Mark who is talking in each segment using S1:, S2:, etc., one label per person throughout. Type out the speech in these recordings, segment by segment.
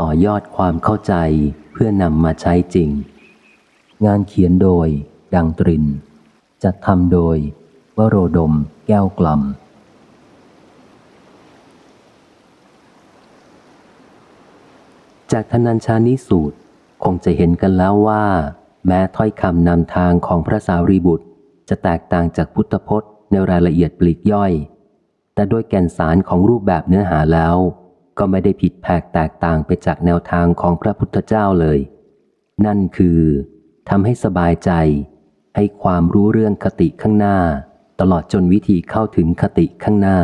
S1: ต่อยอดความเข้าใจเพื่อนำมาใช้จริง งานเขียนโดย ดังตริน จัดทำโดย วโรดม แก้วกล่ำจากธนัญชานิสูตร คงจะเห็นกันแล้วว่า แม้ถ้อยคำนำทางของพระสารีบุตร จะแตกต่างจากพุทธพจน์ในรายละเอียดปลีกย่อย แต่โดยแก่นสารของรูปแบบเนื้อหาแล้ว ก็ไม่ได้ผิดแผกแตกต่างไปจากแนวทางของพระพุทธเจ้าเลย นั่นคือทำให้สบายใจ ให้ความรู้เรื่องคติข้างหน้า ตลอดจนวิธีเข้าถึงคติข้างหน้า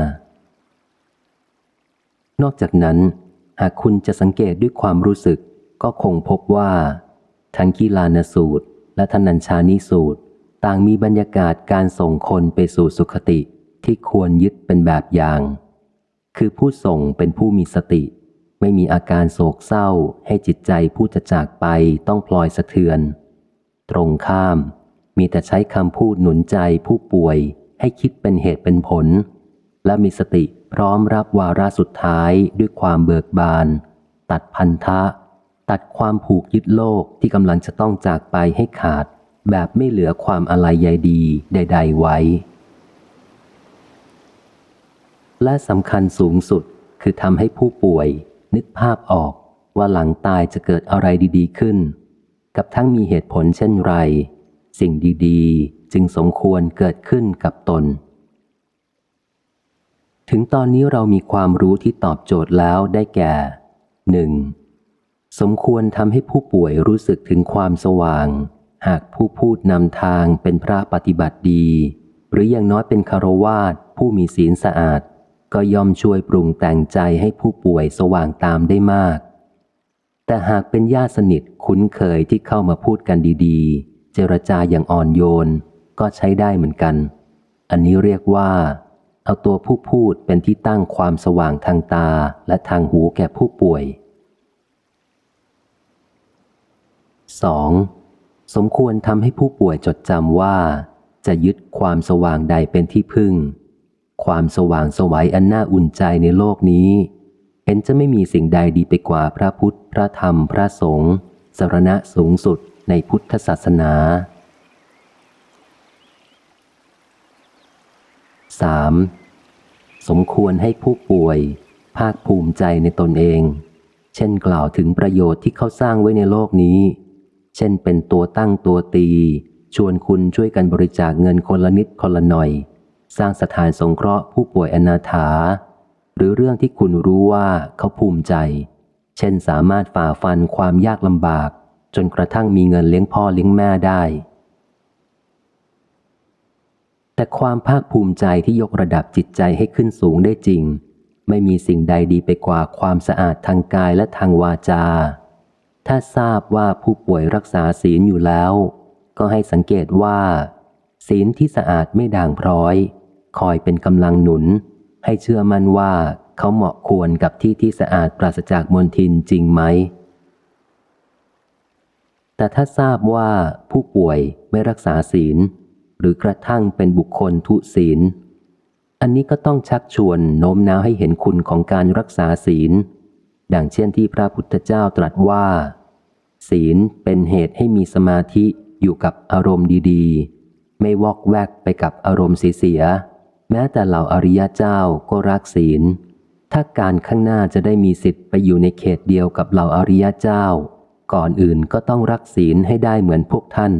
S1: นอกจากนั้น หากคุณจะสังเกตด้วยความรู้สึก ก็คงพบว่า ทั้งกีลานสูตร และธนัญชานิสูตร ต่างมีบรรยากาศการส่งคนไปสู่สุขติที่ควรยึดเป็นแบบอย่าง คือผู้ส่งเป็นผู้มีสติ ไม่มีอาการโศกเศร้า ให้จิตใจผู้จะจากไปต้องพลอยสะเทือน ตรงข้าม มีแต่ใช้คำพูดหนุนใจผู้ป่วย ให้คิดเป็นเหตุเป็นผล และมีสติพร้อมรับวาระสุดท้ายด้วยความเบิกบาน ตัดพันธะ ตัดความผูกยึดโลกที่กำลังจะต้องจากไปให้ขาด แบบไม่เหลือความอะไรใยดีใด ๆ ไว้ และสำคัญสูงสุดคือทำให้ผู้ป่วย นึกภาพออกว่าหลังตายจะเกิดอะไรดีๆขึ้น กับทั้งมีเหตุผลเช่นไร สิ่งดีๆ จึงสมควรเกิดขึ้นกับตน ถึงตอนนี้เรามีความรู้ที่ตอบโจทย์แล้วได้แก่หนึ่งสมควรทำให้ผู้ป่วยรู้สึกถึงความสว่าง หากผู้พูดนำทางเป็นพระปฏิบัติดี หรืออย่างน้อยเป็นคารวาสผู้มีศีลสะอาด ก็ย่อมช่วยปรุงแต่งใจให้ผู้ป่วยสว่างตามได้มาก แต่หากเป็นญาติสนิทคุ้นเคยที่เข้ามาพูดกันดีๆ เจรจาอย่างอ่อนโยนก็ใช้ได้เหมือนกัน อันนี้เรียกว่า เอาตัวผู้พูดเป็นที่ตั้งความสว่างทางตาและทางหูแก่ผู้ป่วย 2. สมควรทำให้ผู้ป่วยจดจำว่า จะยึดความสว่างใดเป็นที่พึ่ง ความสว่างสวัยอันน่าอุ่นใจในโลกนี้ เห็นจะไม่มีสิ่งใดดีไปกว่าพระพุทธ พระธรรม พระสงฆ์สรณะสูงสุดในพุทธศาสนา 3. สมควรให้ผู้ป่วย ภาคภูมิใจในตนเอง เช่นกล่าวถึงประโยชน์ที่เขาสร้างไว้ในโลกนี้ เช่นเป็นตัวตั้งตัวตี ชวนคุณช่วยกันบริจาคเงินคนละนิดคนละหน่อย สร้างสถานสงเคราะห์ผู้ป่วยอนาถา หรือเรื่องที่คุณรู้ว่าเขาภูมิใจ เช่นสามารถฝ่าฟันความยากลำบาก จนกระทั่งมีเงินเลี้ยงพ่อเลี้ยงแม่ได้ แต่ความภาคภูมิใจที่ยกระดับจิตใจให้ขึ้นสูงได้จริง ไม่มีสิ่งใดดีไปกว่าความสะอาดทางกายและทางวาจา ถ้าทราบว่าผู้ป่วยรักษาศีลอยู่แล้ว ก็ให้สังเกตว่าศีลที่สะอาดไม่ด่างพร้อย คอยเป็นกำลังหนุน ให้เชื่อมั่นว่าเขาเหมาะควรกับที่ที่สะอาดปราศจากมลทินจริงไหม แต่ถ้าทราบว่าผู้ป่วยไม่รักษาศีล หรือกระทั่งเป็นบุคคลทุศีล อันนี้ก็ต้องชักชวนโน้มน้าวให้เห็นคุณของการรักษาศีล ดังเช่นที่พระพุทธเจ้าตรัสว่า ศีลเป็นเหตุให้มีสมาธิอยู่กับอารมณ์ดีๆ ไม่วอกแวกไปกับอารมณ์เสียๆ แม้แต่เหล่าอริยเจ้าก็รักศีล ถ้าการข้างหน้าจะได้มีสิทธิ์ไปอยู่ในเขตเดียวกับเหล่าอริยเจ้า ก่อนอื่นก็ต้องรักศีลให้ได้เหมือนพวกท่าน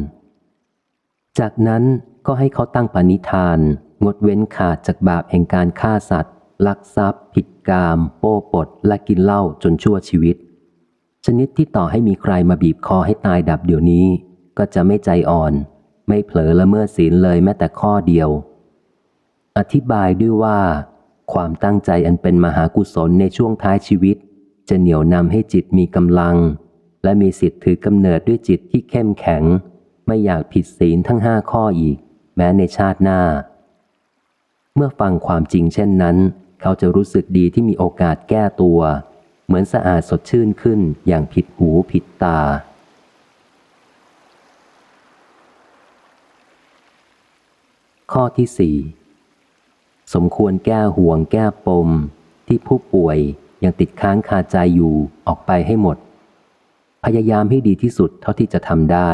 S1: จากนั้นก็ให้เขาตั้งปณิธาน งดเว้นขาดจากบาปแห่งการฆ่าสัตว์ ลักทรัพย์ ผิดกาม โป้ปด และกินเหล้าจนชั่วชีวิต ชนิดที่ต่อให้มีใครมาบีบคอให้ตายดับเดี๋ยวนี้ ก็จะไม่ใจอ่อน ไม่เผลอละเมิดศีลเลยแม้แต่ข้อเดียว อธิบายด้วยว่า ความตั้งใจอันเป็นมหากุศลในช่วงท้ายชีวิต จะเหนี่ยวนำให้จิตมีกำลัง และมีสิทธิ์ถือกำเนิดด้วยจิตที่เข้มแข็ง ไม่อยากผิดศีลทั้งห้าข้ออีก แม้ในชาติหน้า เมื่อฟังความจริงเช่นนั้น เขาจะรู้สึกดีที่มีโอกาสแก้ตัว เหมือนสะอาดสดชื่นขึ้นอย่างผิดหูผิดตาข้อที่สี่ สมควรแก้ห่วงแก้ปม ที่ผู้ป่วยยังติดค้างคาใจอยู่ออกไปให้หมด พยายามให้ดีที่สุดเท่าที่จะทำได้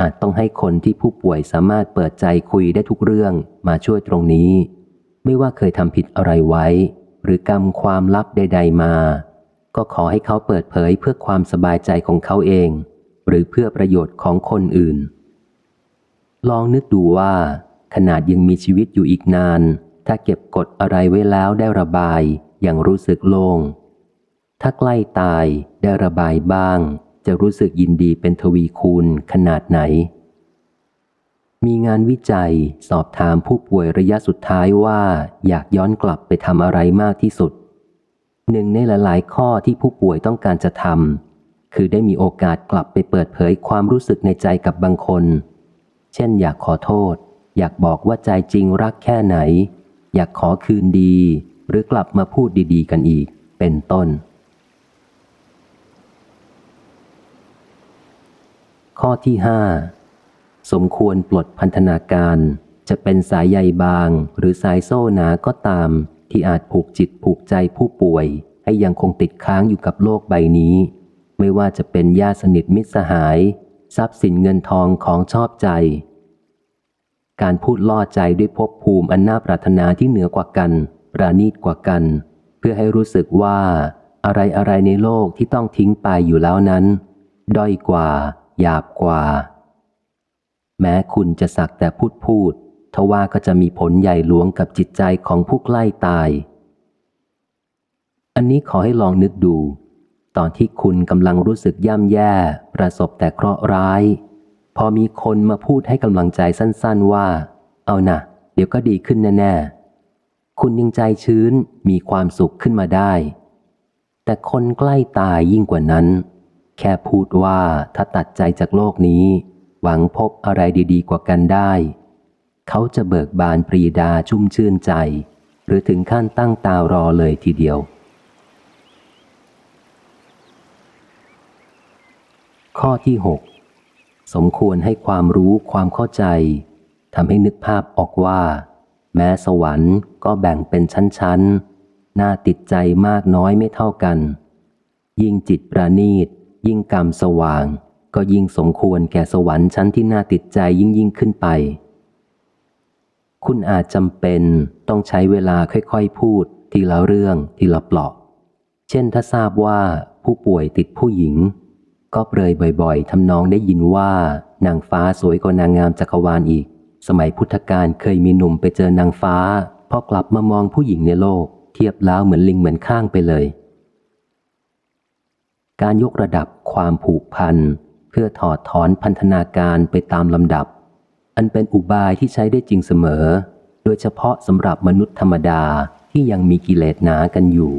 S1: อาจต้องให้คนที่ผู้ป่วยสามารถเปิดใจคุยได้ทุกเรื่องมาช่วยตรงนี้ ไม่ว่าเคยทำผิดอะไรไว้ หรือกรรมความลับใด ๆ มา ก็ขอให้เขาเปิดเผยเพื่อความสบายใจของเขาเอง หรือเพื่อประโยชน์ของคนอื่น ลองนึกดูว่า ขนาดยังมีชีวิตอยู่อีกนาน ถ้าเก็บกดอะไรไว้แล้วได้ระบายอย่างรู้สึกโล่ง ถ้าใกล้ตายได้ระบายบ้าง จะรู้สึกยินดีเป็นทวีคูณขนาดไหน มีงานวิจัยสอบถามผู้ป่วยระยะสุดท้ายว่าอยากย้อนกลับไปทำอะไรมากที่สุด หนึ่งในหลายๆ ข้อที่ผู้ป่วยต้องการจะทำคือได้มีโอกาสกลับไปเปิดเผยความรู้สึกในใจกับบางคน เช่น อยากขอโทษ อยากบอกว่าใจจริงรักแค่ไหน อยากขอคืนดี หรือกลับมาพูดดีๆ กันอีก เป็นต้น ข้อที่ห้าสมควรปลดพันธนาการ จะเป็นสายใยบาง หรือสายโซ่หนาก็ตาม ที่อาจผูกจิตผูกใจผู้ป่วย ให้ยังคงติดค้างอยู่กับโลกใบนี้ ไม่ว่าจะเป็นญาติสนิทมิตรสหาย ทรัพย์สินเงินทองของชอบใจ การพูดล่อใจด้วยภพภูมิอันน่าปรารถนาที่เหนือกว่ากัน ประณีตกว่ากัน เพื่อให้รู้สึกว่า อะไรอะไรในโลกที่ต้องทิ้งไปอยู่แล้วนั้น ด้อยกว่า หยาบกว่า แม้คุณจะสักแต่พูดพูดทว่าก็จะมีผลใหญ่หลวงกับจิตใจของผู้ใกล้ตาย อันนี้ขอให้ลองนึกดู ตอนที่คุณกำลังรู้สึกย่ำแย่ ประสบแต่เคราะห์ร้าย พอมีคนมาพูดให้กำลังใจสั้น ๆว่า เอานะเดี๋ยวก็ดีขึ้นแน่ ๆ คุณยังใจชื้นมีความสุขขึ้นมาได้ แต่คนใกล้ตายยิ่งกว่านั้น แค่พูดว่าถ้าตัดใจจากโลกนี้ หวังพบอะไรดีๆ กว่ากันได้ เขาจะเบิกบานปรีดาชุ่มชื่นใจ หรือถึงขั้นตั้งตารอเลยทีเดียวข้อที่ 6 สมควรให้ความรู้ความเข้าใจทำให้นึกภาพออกว่า แม้สวรรค์ก็แบ่งเป็นชั้นๆ น่าติดใจมากน้อยไม่เท่ากัน ยิ่งจิตประณีต ยิ่งกรรมสว่าง ก็ยิ่งสมควรแก่สวรรค์ชั้นที่น่าติดใจยิ่งยิ่งขึ้นไป คุณอาจจำเป็นต้องใช้เวลาค่อยๆ พูด ทีละเรื่องทีละเปลาะ เช่นถ้าทราบว่าผู้ป่วยติดผู้หญิง ก็เปรยบ่อยๆทำนองได้ยินว่านางฟ้าสวยกว่านางงามจักรวาลอีก สมัยพุทธกาลเคยมีหนุ่มไปเจอนางฟ้าพอกลับมามองผู้หญิงในโลก เทียบแล้วเหมือนลิงเหมือนข้างไปเลย การยกระดับความผูกพัน เพื่อถอดถอนพันธนาการไปตามลำดับ อันเป็นอุบายที่ใช้ได้จริงเสมอ โดยเฉพาะสำหรับมนุษย์ธรรมดาที่ยังมีกิเลสหนากันอยู่